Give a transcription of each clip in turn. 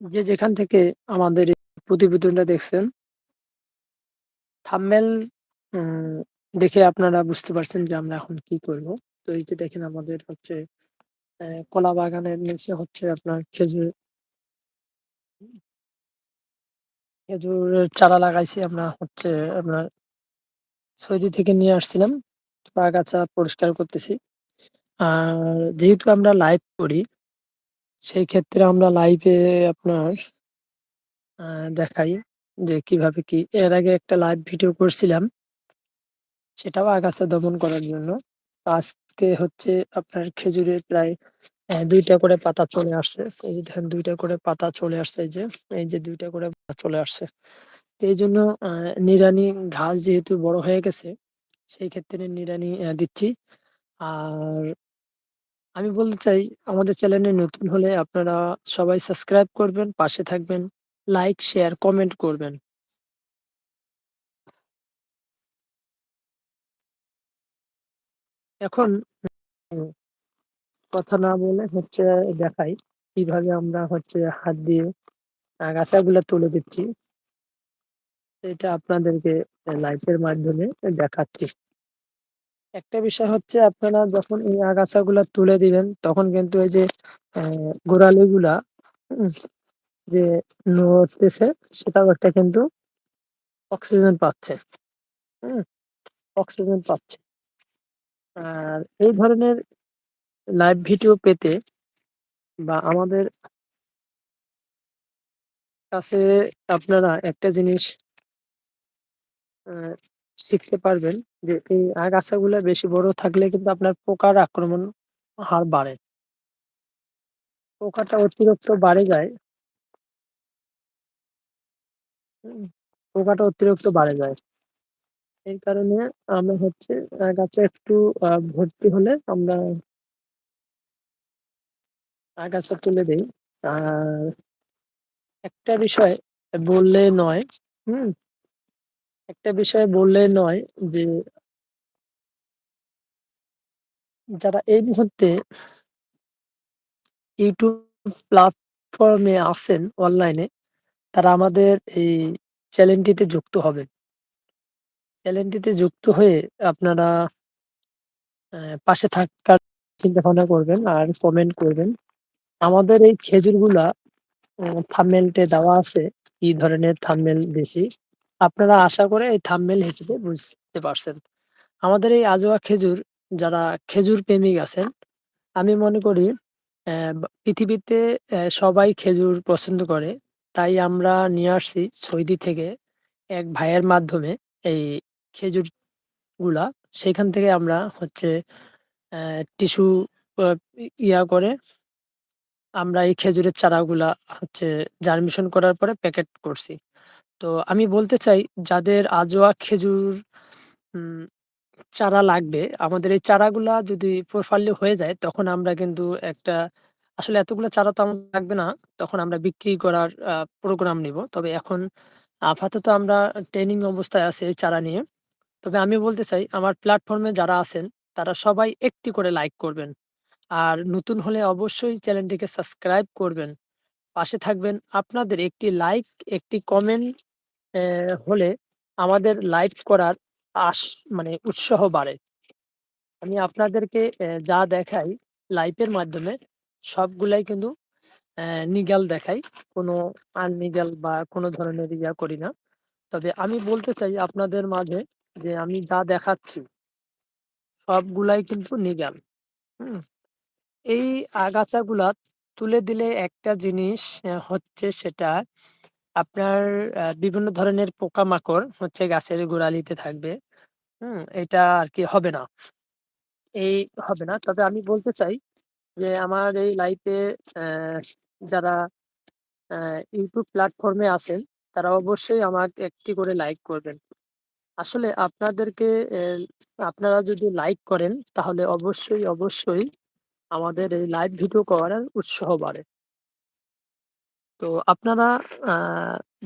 যে যেখান থেকে আমাদের প্রতিবেদনটা দেখছেন থাম্বনেল দেখে আপনারা বুঝতে পারছেন যে আমরা এখন কি করব। তো এই যে দেখেন আমাদের হচ্ছে কলা বাগানের নিচে হচ্ছে আপনার খেজুর খেজুরের চারা লাগাইছি আমরা হচ্ছে আপনার সৌদি থেকে নিয়ে আসছিলাম। আগাছা পরিষ্কার করতেছি। আর যেহেতু আমরা লাইভ করি সেই ক্ষেত্রে আমরা লাইভে আপনার দেখাই যে কীভাবে কি। এর আগে একটা লাইভ ভিডিও করছিলাম সেটাও আগাছা দমন করার জন্য। আজকে হচ্ছে আপনার খেজুরের প্রায় দুইটা করে পাতা চলে আসছে। এই যে দেখেন দুইটা করে পাতা চলে আসছে এই যে এই যে দুইটা করে পাতা চলে আসছে। এই জন্য নিড়ানি ঘাস যেহেতু বড় হয়ে গেছে সেই ক্ষেত্রে আহ, দিচ্ছি। আর আমি বলতে চাই, আমাদের চ্যানেলে নতুন হলে আপনারা সবাই সাবস্ক্রাইব করবেন, পাশে থাকবেন, লাইক, শেয়ার, কমেন্ট করবেন। এখন কথা না বলে হচ্ছে দেখাই, কীভাবে আমরা হচ্ছে হাত দিয়ে আগাছাগুলো তুলে দিচ্ছি। এটা আপনাদেরকে লাইভের মাধ্যমে দেখাচ্ছি। একটা বিষয় হচ্ছে আপনারা যখন এই আগাছাগুলা তুলে দিবেন, তখন কিন্তু এই যে গোড়ালিগুলা যে নড়তেছে সেটাও একটা কিন্তু অক্সিজেন পাচ্ছে অক্সিজেন পাচ্ছে। আর এই ধরনের লাইভ ভিডিও পেতে বা আমাদের কাছে আপনারা একটা জিনিস শিখতে পারবেন যে এই আগাছাগুলো বেশি বড় থাকলে কিন্তু আপনার পোকার আক্রমণ হার বাড়ে। পোকাটা অতিরিক্ত বাড়ে যায়। পোকাটা অতিরিক্ত বাড়ে যায়। এই কারণে আমরা হচ্ছে আগাছা একটু ভর্তি হলে আমরা আগাছা তুলে দিই। আর একটা বিষয় বললে নয়, হুম? একটা বিষয় বললে নয় যে যারা এই মুহূর্তে ইউটিউব প্ল্যাটফর্মে আছেন অনলাইনে তারা আমাদের এই চ্যানেলটিতে যুক্ত হবেন। চ্যানেলটিতে যুক্ত হয়ে আপনারা পাশে থাকার চিন্তা ভাবনা করবেন আর কমেন্ট করবেন। আমাদের এই খেজুরগুলা থাম্বনেলটে দেওয়া আছে কি ধরনের থাম্বনেল বেশি। আপনারা আশা করে এই থাম্বনেল হিসেবে বুঝতে পারছেন। আমাদের এই আজোয়া খেজুর, যারা খেজুর প্রেমিক আছেন, আমি মনে করি পৃথিবীতে সবাই খেজুর পছন্দ করে। তাই আমরা নিয়ে আসছি সৌদি থেকে এক ভাইয়ের মাধ্যমে এই খেজুরগুলা সেখান থেকে আমরা হচ্ছে টিস্যু ইয়া করে আমরা এই খেজুরের চারাগুলা হচ্ছে জার্মিশন করার পরে প্যাকেট করছি। তো আমি বলতে চাই, যাদের আজোয়া, খেজুর চারা লাগবে, আমাদের এই চারাগুলা যদি প্রপারলি হয়ে যায়, তখন আমরা কিন্তু একটা, আসলে এতগুলো চারা তো আমাদের লাগবে না, তখন আমরা বিক্রি করার প্রোগ্রাম নিব। তবে এখন আপাতত আমরা ট্রেনিং অবস্থায় আছে এই চারা নিয়ে। তবে আমি বলতে চাই, আমার প্ল্যাটফর্মে যারা আছেন, তারা সবাই একটি করে লাইক করবেন। আর নতুন হলে অবশ্যই চ্যানেলটিকে সাবস্ক্রাইব করবেন। পাশে থাকবেন আপনাদের একটি লাইক একটি কমেন্ট হলে আমাদের লাইভ করার আশ মানে উৎসাহ বাড়ে। আমি আপনাদেরকে যা দেখাই লাইভের মাধ্যমে, সবগুলাই কিন্তু নিগাল দেখাই। কোনো আননিগাল বা কোনো ধরনের ইয়া করি না। তবে আমি বলতে চাই আপনাদের মাঝে যে আমি যা দেখাচ্ছি, সবগুলাই কিন্তু নিগাল। এই আগাছাগুলা তুলে দিলে একটা জিনিস হচ্ছে সেটা আপনার বিভিন্ন ধরনের পোকামাকড় হচ্ছে গাছের গোড়ালিতে থাকবে। হুম, এটা আর কি হবে না। এই হবে না। তবে আমি বলতে চাই যে আমার এই লাইফে যারা ইউটিউব প্ল্যাটফর্মে আছেন, তারা অবশ্যই আমাকে একটি করে লাইক করবেন। আসলে আপনাদেরকে আপনারা যদি লাইক করেন, তাহলে অবশ্যই অবশ্যই আমাদের এই লাইভ ভিডিও করার উৎসাহ বাড়ে। তো আপনারা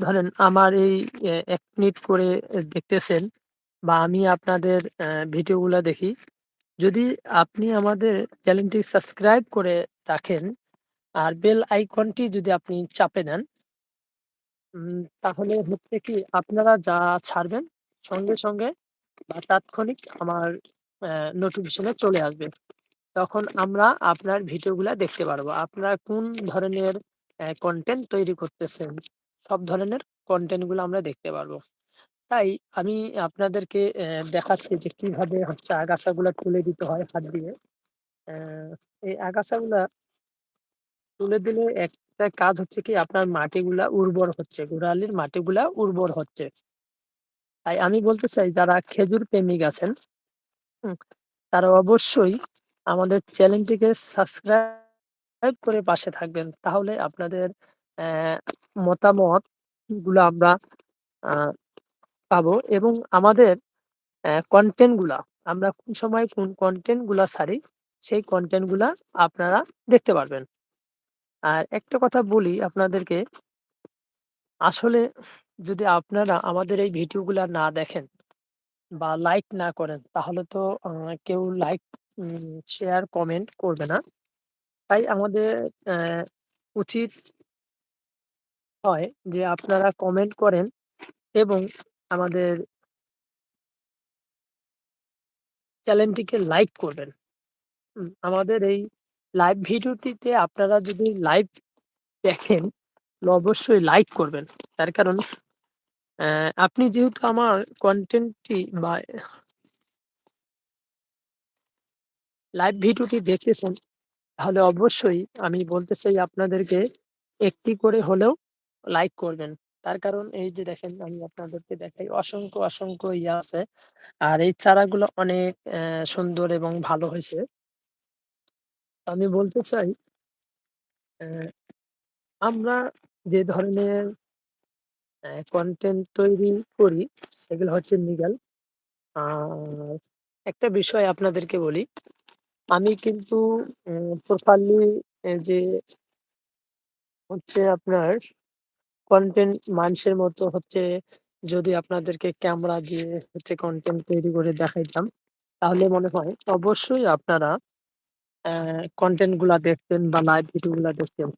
ধরেন আমার এই এক মিনিট করে দেখতেছেন বা আমি আপনাদের ভিডিওগুলো দেখি যদি আপনি আমাদের চ্যানেলটি সাবস্ক্রাইব করে রাখেন আর বেল আইকনটি যদি আপনি চাপে দেন তাহলে হচ্ছে কি আপনারা যা ছাড়বেন সঙ্গে, সঙ্গে বা তাৎক্ষণিক আমার নোটিফিকেশনে চলে আসবে। তখন আমরা আপনার ভিডিওগুলা দেখতে পারব। আপনারা কোন ধরনের কনটেন্ট তৈরি করতেছেন, সব ধরনের কনটেন্টগুলো আমরা দেখতে পারব। তাই আমি আপনাদেরকে দেখাচ্ছি যে কীভাবে হচ্ছে আগাছাগুলা তুলে দিতে হয় হাত দিয়ে। এই আগাছাগুলা তুলে দিলে একটা কাজ হচ্ছে কি আপনার মাটিগুলা উর্বর হচ্ছে। গোড়ালির মাটিগুলা উর্বর হচ্ছে। তাই আমি বলতে চাই যারা খেজুর প্রেমিক আছেন? তারা অবশ্যই আমাদের চ্যানেলটিকে সাবস্ক্রাইব করে পাশে থাকবেন। তাহলে আপনাদের মতামতগুলা আমরা পাবো এবং আমাদের কনটেন্টগুলা আমরা কোন সময় কোন কনটেন্টগুলা ছাড়ি, সেই কনটেন্টগুলা আপনারা দেখতে পারবেন। আর একটা কথা বলি আপনাদেরকে আসলে যদি আপনারা আমাদের এই ভিডিওগুলা না দেখেন বা লাইক না করেন তাহলে তো কেউ লাইক, শেয়ার, কমেন্ট করবে না। তাই আমাদের অ্যা উচিত হয় যে আপনারা কমেন্ট করেন এবং আমাদের চ্যানেলটিকে লাইক করবেন। আমাদের এই লাইভ ভিডিওটিতে আপনারা যদি লাইভ দেখেন অবশ্যই লাইক করবেন। তার কারণ অ্যা আপনি যেহেতু আমার কন্টেন্টটি বা লাইভ ভিডিওটি দেখতেছেন, তাহলে অবশ্যই আমি বলতে চাই আপনাদেরকে একটি করে হলেও লাইক করবেন। তার কারণ এই যে দেখেন আমি আপনাদেরকে দেখাই অসংখ্য, অসংখ্য ইয়ে আছে। আর এই চারাগুলো অনেক সুন্দর এবং ভালো হইছে। আমি বলতে চাই আমরা যে ধরনের কনটেন্ট তৈরি করি সেগুলো হচ্ছে লিগ্যাল। আর একটা বিষয় আপনাদেরকে বলি, আমি কিন্তু প্রপারলি যে হচ্ছে আপনার কনটেন্ট মানুষের মতো হচ্ছে যদি আপনাদেরকে ক্যামেরা দিয়ে হচ্ছে কনটেন্ট তৈরি করে দেখাইতাম, তাহলে মনে হয় অবশ্যই আপনারা কনটেন্টগুলা দেখতেন বা লাইভ ভিডিও গুলা দেখতেন।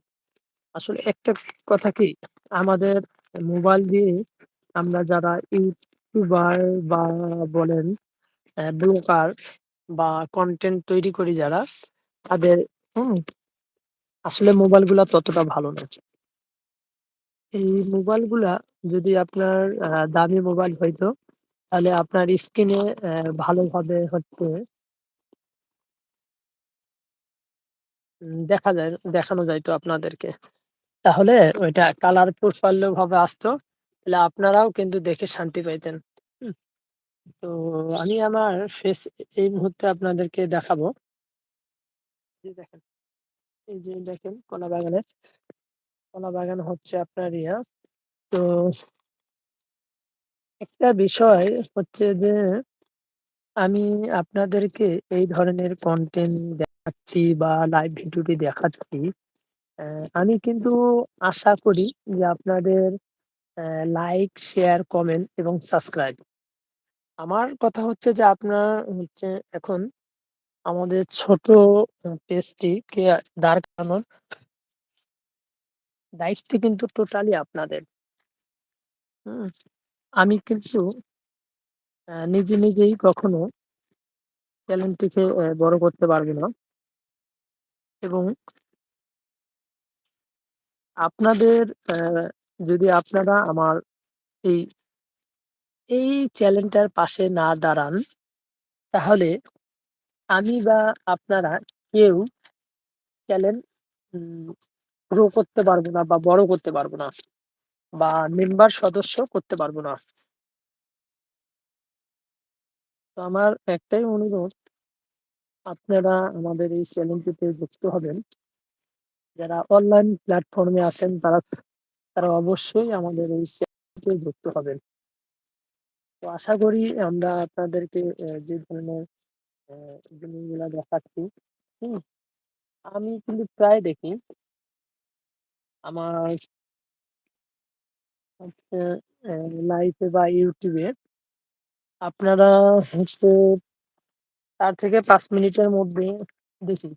আসলে একটা কথা কি আমাদের মোবাইল দিয়ে আমরা যারা ইউটিউবার বা বলেন ব্লগার বা কনটেন্ট তৈরি করি যারা তাদের হুম? আসলে মোবাইলগুলা ততটা ভালো না। এই মোবাইলগুলা যদি আপনার দামি মোবাইল হইতো, তাহলে আপনার স্ক্রিনে অ্যা ভালোভাবে হচ্ছে দেখা যায় দেখানো যাইতো আপনাদেরকে। তাহলে ওইটা কালার প্রোফাইল ভাবে আসতো। তাহলে আপনারাও কিন্তু দেখে শান্তি পাইতেন। তো আমি আমার ফেস এই মুহূর্তে আপনাদেরকে দেখাবো। এই দেখেন, এই যে দেখেন কলা বাগানের কলা বাগান হচ্ছে আপনার ইয়া। তো একটা বিষয় হচ্ছে যে আমি আপনাদেরকে এই ধরনের কনটেন্ট দেখাচ্ছি বা লাইভ ভিডিওটি দেখাচ্ছি। আমি কিন্তু আশা করি যে আপনাদের লাইক, শেয়ার, কমেন্ট এবং সাবস্ক্রাইব। আমার কথা হচ্ছে যে, আপনার হচ্ছে এখন আমাদের ছোট পেজটিকে দাঁড় করানোর দায়িত্ব কিন্তু টোটালি আপনাদের। হুম? আমি কিন্তু নিজে নিজেই কখনো চ্যানেলটিকে বড় করতে পারব না। এবং আপনাদের যদি আপনারা আমার এই এই চ্যানেলটার পাশে না দাঁড়ান, তাহলে আমি বা আপনারা কেউ চ্যালেঞ্জ গ্রো করতে পারব না বা বড় করতে পারব না। বা মেম্বার সদস্য করতে পারব না। তো আমার একটাই অনুরোধ আপনারা আমাদের এই চ্যানেলটিতে যুক্ত হবেন। যারা অনলাইন প্ল্যাটফর্মে আছেন তারা তারা অবশ্যই আমাদের এই চ্যানেলটিতে যুক্ত হবেন। তো আশা করি আমরা আপনাদেরকে যে ধরনের অ্যা জিনিসগুলা দেখাচ্ছি, হুম? আমি কিন্তু প্রায় দেখি আমার হচ্ছে লাইভে বা ইউটিউবে আপনারা হচ্ছে ৪ থেকে ৫ মিনিটের মধ্যে দেখি।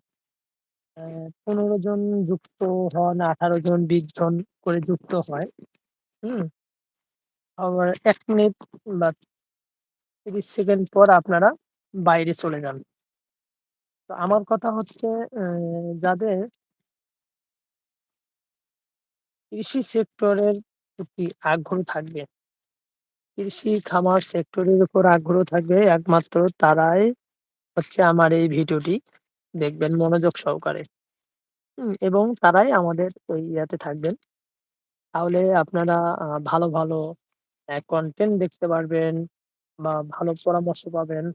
অ্যা ১৫ জন যুক্ত হন, ১৮ জন, ২০ জন করে যুক্ত হয়। হুম? আবার এক মিনিট বা ৩০ সেকেন্ড পর আপনারা বাইরে চলে যান। তো আমার কথা হচ্ছে যাদের কৃষি সেক্টরের প্রতি আগ্রহ থাকবে কৃষি খামার সেক্টরের উপর আগ্রহ থাকবে একমাত্র তারাই হচ্ছে আমার এই ভিডিওটি দেখবেন মনোযোগ সহকারে। এবং তারাই আমাদের ওই ইয়াতে থাকবেন। তাহলে আপনারা ভালো, ভালো কনটেন্ট দেখতে পারবেন বা ভালো পরামর্শ পাবেন।